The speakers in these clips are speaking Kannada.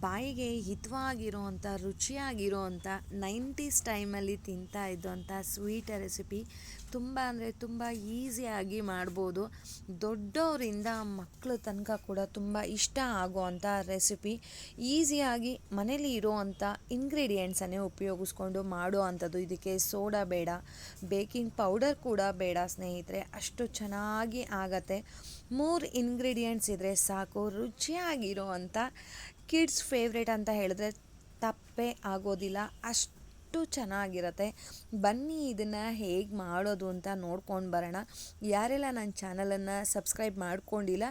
ಬಾಯಿಗೆ ಹಿತವಾಗಿರೋವಂಥ ರುಚಿಯಾಗಿರೋವಂಥ ನೈಂಟೀಸ್ ಟೈಮಲ್ಲಿ ತಿಂತಾ ಇದ್ದಂಥ ಸ್ವೀಟ್ ರೆಸಿಪಿ ತುಂಬ ಅಂದರೆ ತುಂಬ ಈಸಿಯಾಗಿ ಮಾಡ್ಬೋದು. ದೊಡ್ಡವರಿಂದ ಮಕ್ಕಳ ತನಕ ಕೂಡ ತುಂಬ ಇಷ್ಟ ಆಗೋವಂಥ ರೆಸಿಪಿ. ಈಸಿಯಾಗಿ ಮನೇಲಿ ಇರೋವಂಥ ಇಂಗ್ರೀಡಿಯೆಂಟ್ಸನ್ನೇ ಉಪಯೋಗಿಸ್ಕೊಂಡು ಮಾಡೋ ಅಂಥದ್ದು ಇದಕ್ಕೆ ಸೋಡಾ ಬೇಡ, ಬೇಕಿಂಗ್ ಪೌಡರ್ ಕೂಡ ಬೇಡ ಸ್ನೇಹಿತರೆ. ಅಷ್ಟು ಚೆನ್ನಾಗಿ ಆಗತ್ತೆ. ಮೂರು ಇಂಗ್ರೀಡಿಯೆಂಟ್ಸ್ ಇದ್ದರೆ ಸಾಕು. ರುಚಿಯಾಗಿರೋ ಕಿಡ್ಸ್ ಫೇವ್ರೇಟ್ ಅಂತ ಹೇಳಿದ್ರೆ ತಪ್ಪೇ ಆಗೋದಿಲ್ಲ. ಅಷ್ಟು ಚೆನ್ನಾಗಿರುತ್ತೆ. ಬನ್ನಿ ಇದನ್ನು ಹೇಗೆ ಮಾಡೋದು ಅಂತ ನೋಡ್ಕೊಂಡು ಬರೋಣ. ಯಾರೆಲ್ಲ ನನ್ನ ಚಾನಲನ್ನು ಸಬ್ಸ್ಕ್ರೈಬ್ ಮಾಡ್ಕೊಂಡಿಲ್ಲ,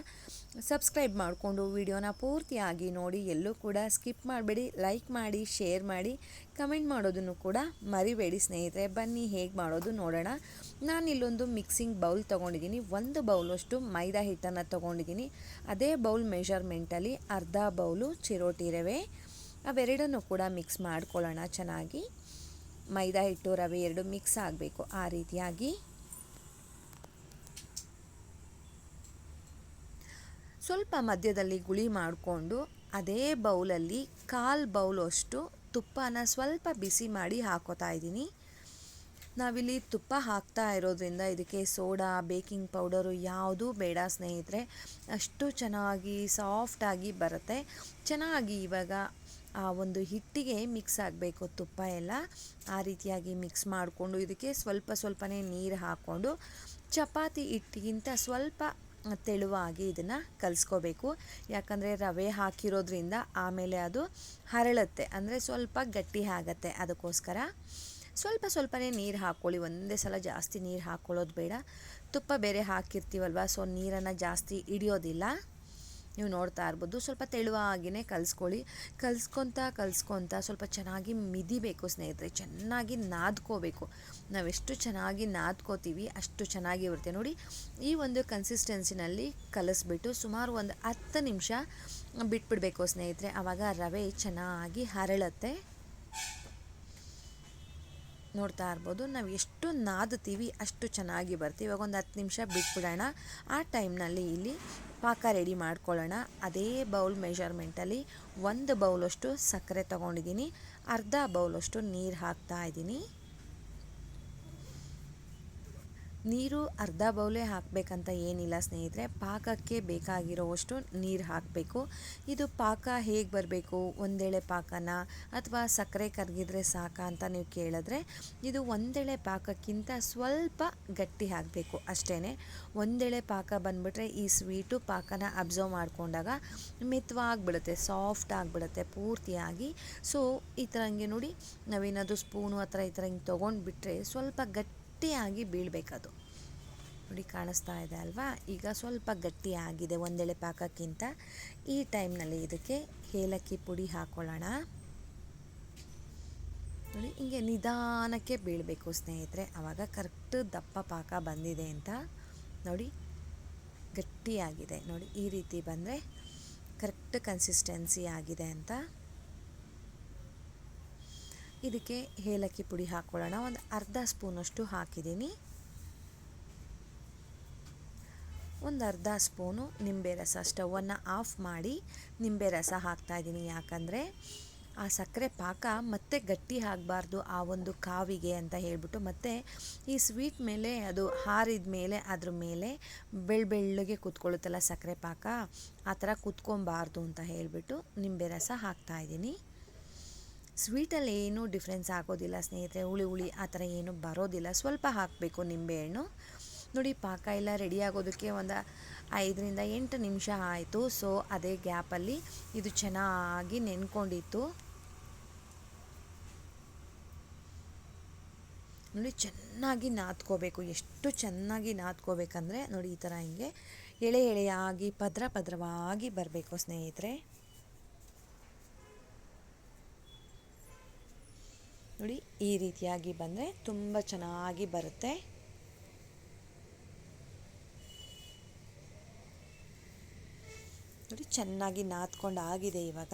ಸಬ್ಸ್ಕ್ರೈಬ್ ಮಾಡಿಕೊಂಡು ವಿಡಿಯೋನ ಪೂರ್ತಿಯಾಗಿ ನೋಡಿ, ಎಲ್ಲೂ ಕೂಡ ಸ್ಕಿಪ್ ಮಾಡಬೇಡಿ, ಲೈಕ್ ಮಾಡಿ, ಶೇರ್ ಮಾಡಿ, ಕಮೆಂಟ್ ಮಾಡೋದನ್ನು ಕೂಡ ಮರಿಬೇಡಿ ಸ್ನೇಹಿತರೆ. ಬನ್ನಿ ಹೇಗೆ ಮಾಡೋದು ನೋಡೋಣ. ನಾನು ಇಲ್ಲೊಂದು ಮಿಕ್ಸಿಂಗ್ ಬೌಲ್ ತೊಗೊಂಡಿದ್ದೀನಿ. ಒಂದು ಬೌಲಷ್ಟು ಮೈದಾ ಹಿಟ್ಟನ್ನು ತೊಗೊಂಡಿದ್ದೀನಿ. ಅದೇ ಬೌಲ್ ಮೆಷರ್ಮೆಂಟಲ್ಲಿ ಅರ್ಧ ಬೌಲು ಚಿರೋಟಿ ರವೆ ಅವೆರಡನ್ನು ಕೂಡ ಮಿಕ್ಸ್ ಮಾಡ್ಕೊಳ್ಳೋಣ ಚೆನ್ನಾಗಿ. ಮೈದಾ ಹಿಟ್ಟು, ರವೆ ಎರಡು ಮಿಕ್ಸ್ ಆಗಬೇಕು ಆ ರೀತಿಯಾಗಿ. ಸ್ವಲ್ಪ ಮಧ್ಯದಲ್ಲಿ ಗುಳಿ ಮಾಡಿಕೊಂಡು ಅದೇ ಬೌಲಲ್ಲಿ ಕಾಲು ಬೌಲಷ್ಟು ತುಪ್ಪನ ಸ್ವಲ್ಪ ಬಿಸಿ ಮಾಡಿ ಹಾಕೋತಾ ಇದ್ದೀನಿ. ನಾವಿಲ್ಲಿ ತುಪ್ಪ ಹಾಕ್ತಾ ಇರೋದ್ರಿಂದ ಇದಕ್ಕೆ ಸೋಡಾ, ಬೇಕಿಂಗ್ ಪೌಡರು ಯಾವುದೂ ಬೇಡ ಸ್ನೇಹಿತರೆ. ಅಷ್ಟು ಚೆನ್ನಾಗಿ ಸಾಫ್ಟಾಗಿ ಬರುತ್ತೆ. ಚೆನ್ನಾಗಿ ಇವಾಗ ಆ ಒಂದು ಹಿಟ್ಟಿಗೆ ಮಿಕ್ಸ್ ಆಗಬೇಕು ತುಪ್ಪ ಎಲ್ಲ. ಆ ರೀತಿಯಾಗಿ ಮಿಕ್ಸ್ ಮಾಡಿಕೊಂಡು ಇದಕ್ಕೆ ಸ್ವಲ್ಪ ಸ್ವಲ್ಪನೇ ನೀರು ಹಾಕ್ಕೊಂಡು ಚಪಾತಿ ಹಿಟ್ಟಿಗಿಂತ ಸ್ವಲ್ಪ ತೆಳುವಾಗಿ ಇದನ್ನು ಕಲಿಸ್ಕೋಬೇಕು. ಯಾಕಂದರೆ ರವೆ ಹಾಕಿರೋದ್ರಿಂದ ಆಮೇಲೆ ಅದು ಹರಳುತ್ತೆ. ಅಂದರೆ ಸ್ವಲ್ಪ ಗಟ್ಟಿ ಆಗುತ್ತೆ ಅದಕ್ಕೋಸ್ಕರ. ಸ್ವಲ್ಪ ಸ್ವಲ್ಪನೇ ನೀರು ಹಾಕ್ಕೊಳ್ಳಿ. ಒಂದೇ ಸಲ ಜಾಸ್ತಿ ನೀರು ಹಾಕ್ಕೊಳ್ಳೋದು ಬೇಡ. ತುಪ್ಪ ಬೇರೆ ಹಾಕಿರ್ತೀವಲ್ವ, ಸೊ ನೀರನ್ನು ಜಾಸ್ತಿ ಹಿಡಿಯೋದಿಲ್ಲ. ನೀವು ನೋಡ್ತಾ ಇರ್ಬೋದು. ಸ್ವಲ್ಪ ತೆಳುವಾಗಿಯೇ ಕಲಿಸ್ಕೊಳ್ಳಿ. ಕಲಿಸ್ಕೊತ ಕಲಿಸ್ಕೊತ ಸ್ವಲ್ಪ ಚೆನ್ನಾಗಿ ಮಿದಿಬೇಕು ಸ್ನೇಹಿತರೆ. ಚೆನ್ನಾಗಿ ನಾದ್ಕೋಬೇಕು. ನಾವೆಷ್ಟು ಚೆನ್ನಾಗಿ ನಾದ್ಕೋತೀವಿ, ಅಷ್ಟು ಚೆನ್ನಾಗಿ ಬರುತ್ತೆ ನೋಡಿ, ಈ ಒಂದು ಕನ್ಸಿಸ್ಟೆನ್ಸಿನಲ್ಲಿ ಕಲಿಸ್ಬಿಟ್ಟು ಸುಮಾರು ಒಂದು ಹತ್ತು ನಿಮಿಷ ಬಿಟ್ಬಿಡಬೇಕು ಸ್ನೇಹಿತರೆ. ಆವಾಗ ರವೆ ಚೆನ್ನಾಗಿ ಹರಳುತ್ತೆ. ನೋಡ್ತಾ ಇರ್ಬೋದು. ನಾವು ಎಷ್ಟು ನಾದ್ತೀವಿ ಅಷ್ಟು ಚೆನ್ನಾಗಿ ಬರ್ತೀವಿ ಇವಾಗ ಒಂದು ಹತ್ತು ನಿಮಿಷ ಬಿಟ್ಬಿಡೋಣ. ಆ ಟೈಮ್ನಲ್ಲಿ ಇಲ್ಲಿ ಪಾಕ ರೆಡಿ ಮಾಡ್ಕೊಳ್ಳೋಣ. ಅದೇ ಬೌಲ್ ಮೆಷರ್ಮೆಂಟಲ್ಲಿ ಒಂದು ಬೌಲಷ್ಟು ಸಕ್ಕರೆ ತೊಗೊಂಡಿದ್ದೀನಿ. ಅರ್ಧ ಬೌಲಷ್ಟು ನೀರು ಹಾಕ್ತಾ ಇದ್ದೀನಿ. ನೀರು ಅರ್ಧ ಬೌಲೆ ಹಾಕಬೇಕಂತ ಏನಿಲ್ಲ ಸ್ನೇಹಿತರೆ, ಪಾಕಕ್ಕೆ ಬೇಕಾಗಿರೋವಷ್ಟು ನೀರು ಹಾಕಬೇಕು. ಇದು ಪಾಕ ಹೇಗೆ ಬರಬೇಕು? ಒಂದೇಳೆ ಪಾಕನ ಅಥವಾ ಸಕ್ಕರೆ ಕರಗಿದ್ರೆ ಸಾಕ ಅಂತ ನೀವು ಕೇಳಿದ್ರೆ, ಇದು ಒಂದೆಳೆ ಪಾಕಕ್ಕಿಂತ ಸ್ವಲ್ಪ ಗಟ್ಟಿ ಹಾಕಬೇಕು ಅಷ್ಟೇ ಒಂದೆಳೆ ಪಾಕ ಬಂದುಬಿಟ್ರೆ ಈ ಸ್ವೀಟು ಪಾಕನ ಅಬ್ಸರ್ವ್ ಮಾಡಿಕೊಂಡಾಗ ಮಿತವಾಗಿಬಿಡುತ್ತೆ, ಸಾಫ್ಟ್ ಆಗಿಬಿಡುತ್ತೆ, ಪೂರ್ತಿಯಾಗಿ. ಸೊ, ಈ ಥರ ಹಂಗೆ ನೋಡಿ ನಾವೇನಾದರೂ ಸ್ಪೂನು ಆ ಥರ ಈ ಥರ ಹಿಂಗೆ ತೊಗೊಂಡ್ಬಿಟ್ರೆ ಸ್ವಲ್ಪ ಗಟ್ಟಿ ಗಟ್ಟಿಯಾಗಿ ಬೀಳಬೇಕದು. ನೋಡಿ ಕಾಣಿಸ್ತಾ ಇದೆ ಅಲ್ವಾ? ಈಗ ಸ್ವಲ್ಪ ಗಟ್ಟಿ ಆಗಿದೆ ಒಂದೆಳೆ ಪಾಕಕ್ಕಿಂತ. ಈ ಟೈಮ್ನಲ್ಲಿ ಇದಕ್ಕೆ ಏಲಕ್ಕಿ ಪುಡಿ ಹಾಕೊಳ್ಳೋಣ. ನೋಡಿ, ಹಿಂಗೆ ನಿಧಾನಕ್ಕೆ ಬೀಳಬೇಕು ಸ್ನೇಹಿತರೆ. ಆವಾಗ ಕರೆಕ್ಟ್ ದಪ್ಪ ಪಾಕ ಬಂದಿದೆ ಅಂತ. ನೋಡಿ, ಗಟ್ಟಿಯಾಗಿದೆ. ನೋಡಿ, ಈ ರೀತಿ ಬಂದರೆ ಕರೆಕ್ಟ್ ಕನ್ಸಿಸ್ಟೆನ್ಸಿ ಆಗಿದೆ ಅಂತ. ಇದಕ್ಕೆ ಏಲಕ್ಕಿ ಪುಡಿ ಹಾಕ್ಕೊಳ್ಳೋಣ ಒಂದು ಅರ್ಧ ಸ್ಪೂನಷ್ಟು ಹಾಕಿದ್ದೀನಿ. ಒಂದು ಅರ್ಧ ಸ್ಪೂನು ನಿಂಬೆ ರಸ. ಸ್ಟವನ್ನು ಆಫ್ ಮಾಡಿ ನಿಂಬೆ ರಸ ಹಾಕ್ತಾಯಿದ್ದೀನಿ ಯಾಕಂದರೆ ಆ ಸಕ್ಕರೆ ಪಾಕ ಮತ್ತೆ ಗಟ್ಟಿ ಆಗಬಾರ್ದು ಆ ಒಂದು ಕಾವಿಗೆ ಅಂತ ಹೇಳಿಬಿಟ್ಟು ಮತ್ತು ಈ ಸ್ವೀಟ್ ಮೇಲೆ, ಅದು ಹಾರಿದ ಮೇಲೆ, ಅದ್ರ ಮೇಲೆ ಬೆಳ್ಳ ಬೆಳ್ಳಗೆ ಕೂತ್ಕೊಳ್ಳುತ್ತಲ್ಲ ಸಕ್ಕರೆ ಪಾಕ, ಆ ಥರ ಕೂತ್ಕೊಬಾರ್ದು ಅಂತ ಹೇಳಿಬಿಟ್ಟು ನಿಂಬೆ ರಸ ಹಾಕ್ತಾಯಿದ್ದೀನಿ ಸ್ವೀಟಲ್ಲಿ ಏನೂ ಡಿಫ್ರೆನ್ಸ್ ಆಗೋದಿಲ್ಲ ಸ್ನೇಹಿತರೆ. ಹುಳಿ ಹುಳಿ ಆ ಥರ ಏನೂ ಬರೋದಿಲ್ಲ. ಸ್ವಲ್ಪ ಹಾಕಬೇಕು ನಿಂಬೆಹಣ್ಣು ನೋಡಿ, ಪಾಕ ಎಲ್ಲ ರೆಡಿ ಆಗೋದಕ್ಕೆ ಒಂದು ಐದರಿಂದ ಎಂಟು ನಿಮಿಷ ಆಯಿತು. ಸೊ, ಅದೇ ಗ್ಯಾಪಲ್ಲಿ ಇದು ಚೆನ್ನಾಗಿ ನೆನ್ಕೊಂಡಿತ್ತು. ನೋಡಿ, ಚೆನ್ನಾಗಿ ನಾದ್ಕೋಬೇಕು. ಎಷ್ಟು ಚೆನ್ನಾಗಿ ನಾದ್ಕೋಬೇಕಂದ್ರೆ ನೋಡಿ, ಈ ಥರ ಹಿಂಗೆ ಎಳೆ ಎಳೆಯಾಗಿ, ಪದ್ರ ಪದ್ರವಾಗಿ ಬರಬೇಕು ಸ್ನೇಹಿತರೆ. ಈ ರೀತಿಯಾಗಿ ಬಂದರೆ ತುಂಬ ಚೆನ್ನಾಗಿ ಬರುತ್ತೆ. ನೋಡಿ, ಚೆನ್ನಾಗಿ ನಾದ್ಕೊಂಡು ಆಗಿದೆ ಇವಾಗ.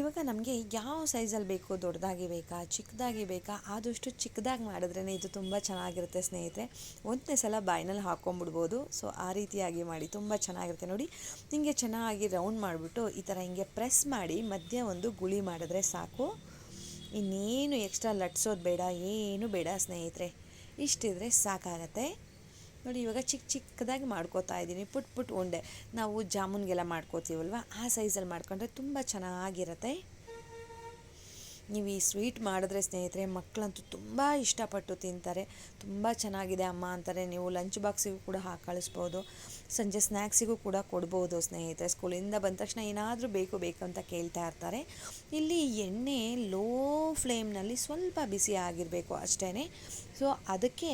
ಇವಾಗ ನಮಗೆ ಯಾವ ಸೈಜಲ್ಲಿ ಬೇಕು ದೊಡ್ಡದಾಗಿ ಬೇಕಾ, ಚಿಕ್ಕದಾಗಿ ಬೇಕಾ, ಆದಷ್ಟು ಚಿಕ್ಕದಾಗಿ ಮಾಡಿದ್ರೇ ಇದು ತುಂಬ ಚೆನ್ನಾಗಿರುತ್ತೆ ಸ್ನೇಹಿತರೆ. ಒಂದನೇ ಸಲ ಬಾಯಿನಲ್ಲಿ ಹಾಕ್ಕೊಂಬಿಡ್ಬೋದು ಸೊ ಆ ರೀತಿಯಾಗಿ ಮಾಡಿ ತುಂಬ ಚೆನ್ನಾಗಿರುತ್ತೆ. ನೋಡಿ, ಹಿಂಗೆ ಚೆನ್ನಾಗಿ ರೌಂಡ್ ಮಾಡಿಬಿಟ್ಟು ಈ ಥರ ಹಿಂಗೆ ಪ್ರೆಸ್ ಮಾಡಿ ಮಧ್ಯ ಒಂದು ಗುಳಿ ಮಾಡಿದ್ರೆ ಸಾಕು. ಇನ್ನೇನು ಎಕ್ಸ್ಟ್ರಾ ಲಟ್ಸೋದು ಬೇಡ, ಏನು ಬೇಡ ಸ್ನೇಹಿತರೆ. ಇಷ್ಟಿದ್ರೆ ಸಾಕಾಗತ್ತೆ. ನೋಡಿ, ಇವಾಗ ಚಿಕ್ಕ ಚಿಕ್ಕದಾಗಿ ಮಾಡ್ಕೋತಾ ಇದ್ದೀನಿ, ಪುಟ್ ಪುಟ್ ಉಂಡೆ. ನಾವು ಜಾಮೂನ್ಗೆಲ್ಲ ಮಾಡ್ಕೋತೀವಲ್ವ? ಆ ಸೈಜಲ್ಲಿ ಮಾಡ್ಕೊಂಡ್ರೆ ತುಂಬ ಚೆನ್ನಾಗಿರುತ್ತೆ. ನೀವು ಈ ಸ್ವೀಟ್ ಮಾಡಿದ್ರೆ ಸ್ನೇಹಿತರೆ ಮಕ್ಕಳಂತೂ ತುಂಬ ಇಷ್ಟಪಟ್ಟು ತಿಂತಾರೆ. ತುಂಬ ಚೆನ್ನಾಗಿದೆ ಅಮ್ಮ ಅಂತಾರೆ. ನೀವು ಲಂಚ್ ಬಾಕ್ಸಿಗೂ ಕೂಡ ಹಾಕಿ ಕಳಿಸ್ಬೋದು ಸಂಜೆ ಸ್ನ್ಯಾಕ್ಸಿಗೂ ಕೂಡ ಕೊಡ್ಬೋದು ಸ್ನೇಹಿತರೆ. ಸ್ಕೂಲಿಂದ ಬಂದ ತಕ್ಷಣ ಏನಾದರೂ ಬೇಕು ಬೇಕು ಅಂತ ಕೇಳ್ತಾ ಇರ್ತಾರೆ. ಇಲ್ಲಿ ಎಣ್ಣೆ ಲೋ ಫ್ಲೇಮ್ನಲ್ಲಿ ಸ್ವಲ್ಪ ಬಿಸಿ ಆಗಿರಬೇಕು ಅಷ್ಟೇ ಸೊ, ಅದಕ್ಕೆ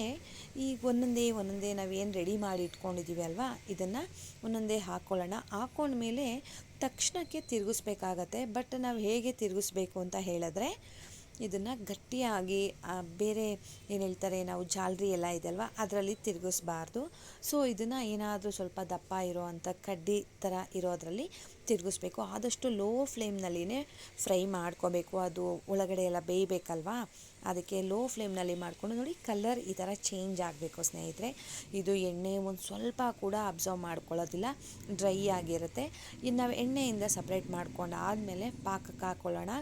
ಈ ಒಂದೊಂದೇ ಒಂದೊಂದೇ ನಾವೇನು ರೆಡಿ ಮಾಡಿ ಇಟ್ಕೊಂಡಿದ್ದೀವಿ ಅಲ್ವಾ? ಇದನ್ನು ಒಂದೊಂದೇ ಹಾಕ್ಕೊಳ್ಳೋಣ. ಹಾಕ್ಕೊಂಡ್ಮೇಲೆ ತಕ್ಷಣಕ್ಕೆ ತಿರುಗಿಸ್ಬೇಕಾಗತ್ತೆ. ಬಟ್ ನಾವು ಹೇಗೆ ತಿರುಗಿಸ್ಬೇಕು ಅಂತ ಹೇಳಿದ್ರೆ ಇದನ್ನು ಗಟ್ಟಿಯಾಗಿ ಬೇರೆ ಏನು ಹೇಳ್ತಾರೆ, ನಾವು ಜಾಲರಿ ಎಲ್ಲ ಇದೆಯಲ್ವ ಅದರಲ್ಲಿ ತಿರುಗಿಸ್ಬಾರ್ದು. ಸೊ ಇದನ್ನು ಏನಾದರೂ ಸ್ವಲ್ಪ ದಪ್ಪ ಇರೋ ಅಂಥ ಕಡ್ಡಿ ಥರ ಇರೋದರಲ್ಲಿ ತಿರುಗಿಸ್ಬೇಕು. ಆದಷ್ಟು ಲೋ ಫ್ಲೇಮ್ನಲ್ಲಿನೇ ಫ್ರೈ ಮಾಡ್ಕೋಬೇಕು. ಅದು ಒಳಗಡೆ ಎಲ್ಲ ಬೇಯಬೇಕಲ್ವಾ? ಅದಕ್ಕೆ ಲೋ ಫ್ಲೇಮ್ನಲ್ಲಿ ಮಾಡಿಕೊಂಡು ನೋಡಿ ಕಲರ್ ಈ ಥರ ಚೇಂಜ್ ಆಗಬೇಕು ಸ್ನೇಹಿತರೆ. ಇದು ಎಣ್ಣೆ ಒಂದು ಸ್ವಲ್ಪ ಕೂಡ ಅಬ್ಸರ್ವ್ ಮಾಡ್ಕೊಳ್ಳೋದಿಲ್ಲ. ಡ್ರೈ ಆಗಿರುತ್ತೆ. ಇನ್ನು ನಾವು ಎಣ್ಣೆಯಿಂದ ಸಪ್ರೇಟ್ ಮಾಡ್ಕೊಂಡು ಆದಮೇಲೆ ಪಾಕಕ್ಕೆ ಹಾಕ್ಕೊಳ್ಳೋಣ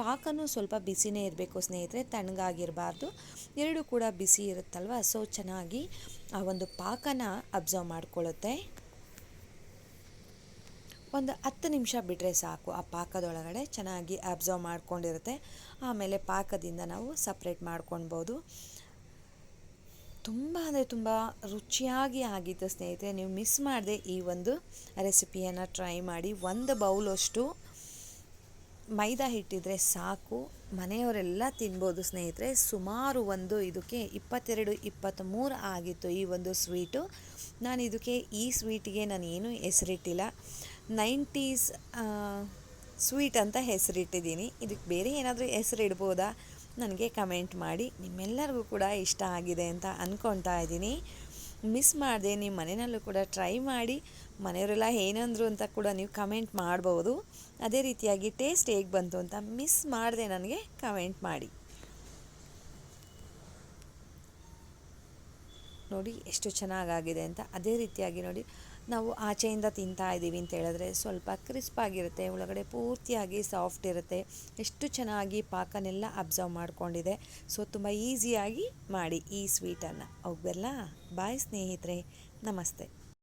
ಪಾಕನೂ ಸ್ವಲ್ಪ ಬಿಸಿನೇ ಇರಬೇಕು ಸ್ನೇಹಿತರೆ, ತಣ್ಣಗಾಗಿರಬಾರ್ದು. ಎರಡೂ ಕೂಡ ಬಿಸಿ ಇರುತ್ತಲ್ವ? ಸೊ ಚೆನ್ನಾಗಿ ಆ ಒಂದು ಪಾಕನ ಅಬ್ಸರ್ವ್ ಮಾಡ್ಕೊಳ್ಳುತ್ತೆ. ಒಂದು ಹತ್ತು ನಿಮಿಷ ಬಿಟ್ಟರೆ ಸಾಕು. ಆ ಪಾಕದೊಳಗಡೆ ಚೆನ್ನಾಗಿ ಅಬ್ಸರ್ವ್ ಮಾಡ್ಕೊಂಡಿರುತ್ತೆ. ಆಮೇಲೆ ಪಾಕದಿಂದ ನಾವು ಸಪ್ರೇಟ್ ಮಾಡ್ಕೊಳ್ಬೋದು ತುಂಬ ಅಂದರೆ ತುಂಬ ರುಚಿಯಾಗಿ ಆಗಿತ್ತು ಸ್ನೇಹಿತರೆ, ನೀವು ಮಿಸ್ ಮಾಡದೆ ಈ ಒಂದು ರೆಸಿಪಿಯನ್ನು ಟ್ರೈ ಮಾಡಿ. ಒಂದು ಬೌಲಷ್ಟು ಮೈದಾ ಹಿಟ್ಟಿದ್ರೆ ಸಾಕು. ಮನೆಯವರೆಲ್ಲ ತಿನ್ಬೋದು ಸ್ನೇಹಿತರೆ. ಸುಮಾರು ಒಂದು ಇದಕ್ಕೆ ಇಪ್ಪತ್ತೆರಡು, ಇಪ್ಪತ್ತ್ಮೂರು ಆಗಿತ್ತು ಈ ಒಂದು ಸ್ವೀಟು ನಾನು ಇದಕ್ಕೆ ಈ ಸ್ವೀಟಿಗೆ ನಾನು ಏನೂ ಹೆಸರಿಟ್ಟಿಲ್ಲ. ನೈಂಟೀಸ್ ಸ್ವೀಟ್ ಅಂತ ಹೆಸರಿಟ್ಟಿದ್ದೀನಿ. ಇದಕ್ಕೆ ಬೇರೆ ಏನಾದರೂ ಹೆಸರು ಇಡ್ಬೋದಾ ನನಗೆ ಕಮೆಂಟ್ ಮಾಡಿ. ನಿಮ್ಮೆಲ್ಲರಿಗೂ ಕೂಡ ಇಷ್ಟ ಆಗಿದೆ ಅಂತ ಅಂದ್ಕೊಳ್ತಾ ಇದ್ದೀನಿ. ಮಿಸ್ ಮಾಡಿದೆ, ನಿಮ್ಮ ಮನೆಯಲ್ಲೂ ಕೂಡ ಟ್ರೈ ಮಾಡಿ. ಮನೆಯವರೆಲ್ಲ ಏನಂದ್ರು ಅಂತ ಕೂಡ ನೀವು ಕಮೆಂಟ್ ಮಾಡ್ಬೋದು. ಅದೇ ರೀತಿಯಾಗಿ ಟೇಸ್ಟ್ ಹೇಗೆ ಬಂತು ಅಂತ ಮಿಸ್ ಮಾಡಿದೆ ನನಗೆ ಕಮೆಂಟ್ ಮಾಡಿ. ನೋಡಿ, ಎಷ್ಟು ಚೆನ್ನಾಗಾಗಿದೆ ಅಂತ. ಅದೇ ರೀತಿಯಾಗಿ ನೋಡಿ ನಾವು ಆಚೆಯಿಂದ ತಿಂತಾ ಇದ್ದೀವಿ ಅಂತ ಹೇಳಿದ್ರೆ ಸ್ವಲ್ಪ ಕ್ರಿಸ್ಪಾಗಿರುತ್ತೆ ಒಳಗಡೆ ಪೂರ್ತಿಯಾಗಿ ಸಾಫ್ಟ್ ಇರುತ್ತೆ. ಎಷ್ಟು ಚೆನ್ನಾಗಿ ಪಾಕನೆಲ್ಲ ಅಬ್ಸರ್ವ್ ಮಾಡಿಕೊಂಡಿದೆ. ಸೊ ತುಂಬ ಈಸಿಯಾಗಿ ಮಾಡಿ ಈ ಸ್ವೀಟನ್ನು ಹೋಗ್ಬಲ್ಲ ಬಾಯ್ ಸ್ನೇಹಿತರೆ. ನಮಸ್ತೆ.